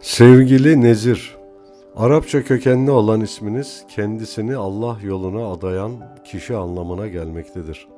Sevgili Nezir, Arapça kökenli olan isminiz kendisini Allah yoluna adayan kişi anlamına gelmektedir.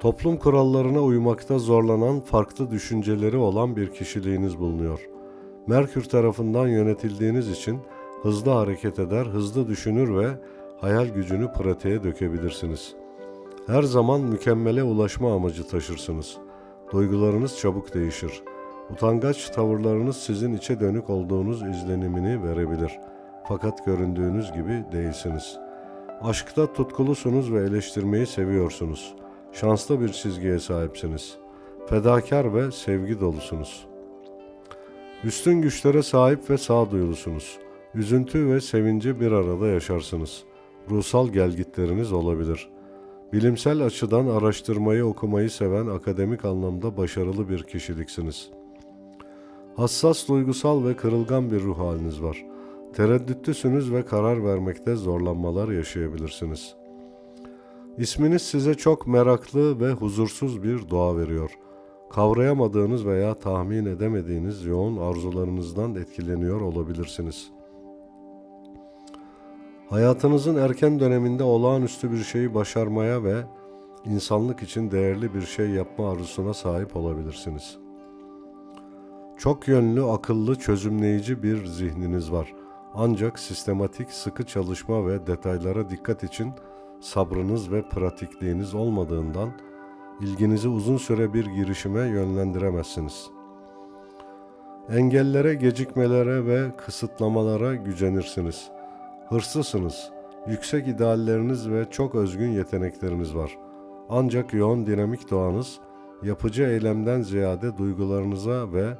Toplum kurallarına uymakta zorlanan farklı düşünceleri olan bir kişiliğiniz bulunuyor. Merkür tarafından yönetildiğiniz için hızlı hareket eder, hızlı düşünür ve hayal gücünü pratiğe dökebilirsiniz. Her zaman mükemmele ulaşma amacı taşırsınız. Duygularınız çabuk değişir. Utangaç tavırlarınız sizin içe dönük olduğunuz izlenimini verebilir. Fakat göründüğünüz gibi değilsiniz. Aşkta tutkulusunuz ve eleştirmeyi seviyorsunuz. Şanslı bir çizgiye sahipsiniz. Fedakar ve sevgi dolusunuz. Üstün güçlere sahip ve sağduyulusunuz. Üzüntü ve sevinci bir arada yaşarsınız. Ruhsal gelgitleriniz olabilir. Bilimsel açıdan araştırmayı okumayı seven akademik anlamda başarılı bir kişiliksiniz. Hassas, duygusal ve kırılgan bir ruh haliniz var. Tereddütlüsünüz ve karar vermekte zorlanmalar yaşayabilirsiniz. İsminiz size çok meraklı ve huzursuz bir doğa veriyor. Kavrayamadığınız veya tahmin edemediğiniz yoğun arzularınızdan etkileniyor olabilirsiniz. Hayatınızın erken döneminde olağanüstü bir şeyi başarmaya ve insanlık için değerli bir şey yapma arzusuna sahip olabilirsiniz.'' Çok yönlü, akıllı, çözümleyici bir zihniniz var. Ancak sistematik, sıkı çalışma ve detaylara dikkat için sabrınız ve pratikliğiniz olmadığından ilginizi uzun süre bir girişime yönlendiremezsiniz. Engellere, gecikmelere ve kısıtlamalara gücenirsiniz. Hırslısınız. Yüksek idealleriniz ve çok özgün yetenekleriniz var. Ancak yoğun dinamik doğanız yapıcı eylemden ziyade duygularınıza ve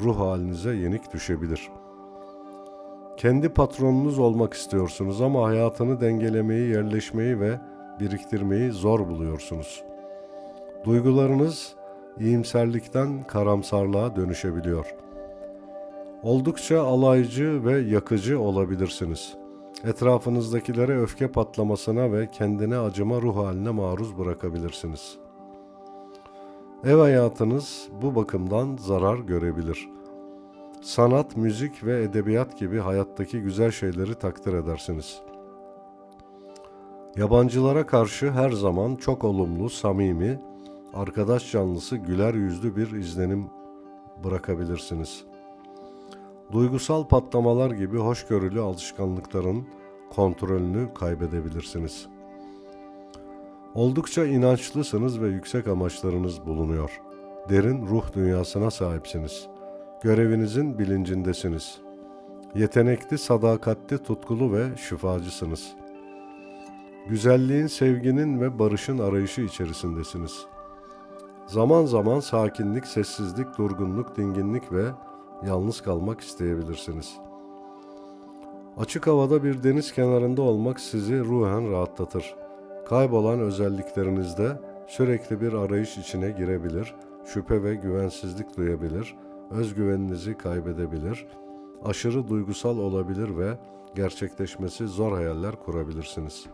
ruh halinize yenik düşebilir. Kendi patronunuz olmak istiyorsunuz ama hayatını dengelemeyi, yerleşmeyi ve biriktirmeyi zor buluyorsunuz. Duygularınız iyimserlikten karamsarlığa dönüşebiliyor. Oldukça alaycı ve yakıcı olabilirsiniz. Etrafınızdakilere öfke patlamasına ve kendine acıma ruh haline maruz bırakabilirsiniz.'' Ev hayatınız bu bakımdan zarar görebilir. Sanat, müzik ve edebiyat gibi hayattaki güzel şeyleri takdir edersiniz. Yabancılara karşı her zaman çok olumlu, samimi, arkadaş canlısı, güler yüzlü bir izlenim bırakabilirsiniz. Duygusal patlamalar gibi hoşgörülü alışkanlıkların kontrolünü kaybedebilirsiniz.'' Oldukça inançlısınız ve yüksek amaçlarınız bulunuyor. Derin ruh dünyasına sahipsiniz. Görevinizin bilincindesiniz. Yetenekli, sadakatli, tutkulu ve şifacısınız. Güzelliğin, sevginin ve barışın arayışı içerisindesiniz. Zaman zaman sakinlik, sessizlik, durgunluk, dinginlik ve yalnız kalmak isteyebilirsiniz. Açık havada bir deniz kenarında olmak sizi ruhen rahatlatır.'' Kaybolan özelliklerinizde sürekli bir arayış içine girebilir, şüphe ve güvensizlik duyabilir, özgüveninizi kaybedebilir, aşırı duygusal olabilir ve gerçekleşmesi zor hayaller kurabilirsiniz.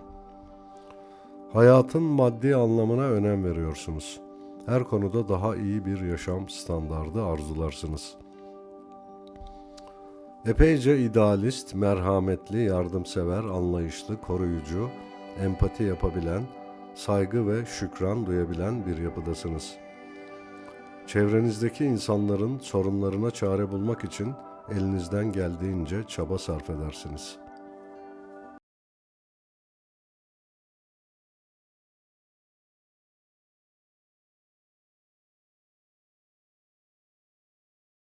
Hayatın maddi anlamına önem veriyorsunuz. Her konuda daha iyi bir yaşam standardı arzularsınız. Epeyce idealist, merhametli, yardımsever, anlayışlı, koruyucu, empati yapabilen, saygı ve şükran duyabilen bir yapıdasınız. Çevrenizdeki insanların sorunlarına çare bulmak için elinizden geldiğince çaba sarf edersiniz.